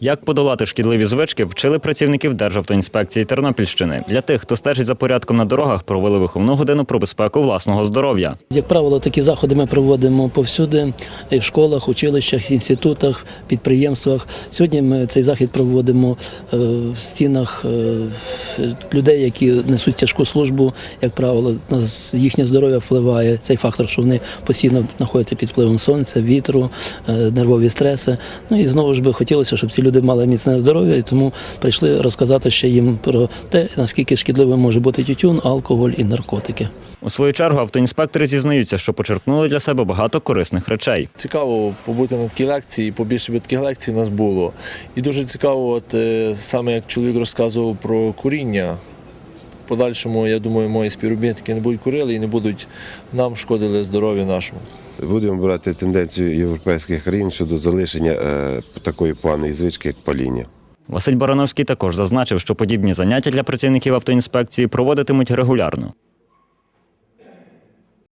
Як подолати шкідливі звички, вчили працівників Державтоінспекції Тернопільщини. Для тих, хто стежить за порядком на дорогах, провели виховну годину про безпеку власного здоров'я. Як правило, такі заходи ми проводимо повсюди в школах, училищах, інститутах, підприємствах. Сьогодні ми цей захід проводимо е, в стінах е, людей, які несуть тяжку службу. Як правило, на їхнє здоров'я впливає цей фактор, що вони постійно знаходяться під впливом сонця, вітру, е, нервові стреси. Ну і знову ж би хотілося, щоб ці люди мали міцне здоров'я, і тому прийшли розказати ще їм про те, наскільки шкідливим може бути тютюн, алкоголь і наркотики. У свою чергу автоінспектори зізнаються, що почерпнули для себе багато корисних речей. Цікаво побути на такій лекції, побільше би таких лекцій у нас було. І дуже цікаво, от е, саме як чоловік розказував про куріння. Подальшому, я думаю, мої співробітники не будуть курили і не будуть нам шкодили здоров'ю нашому. Будемо брати тенденцію європейських країн щодо залишення е, такої поганої звички, як паління. Василь Барановський також зазначив, що подібні заняття для працівників автоінспекції проводитимуть регулярно.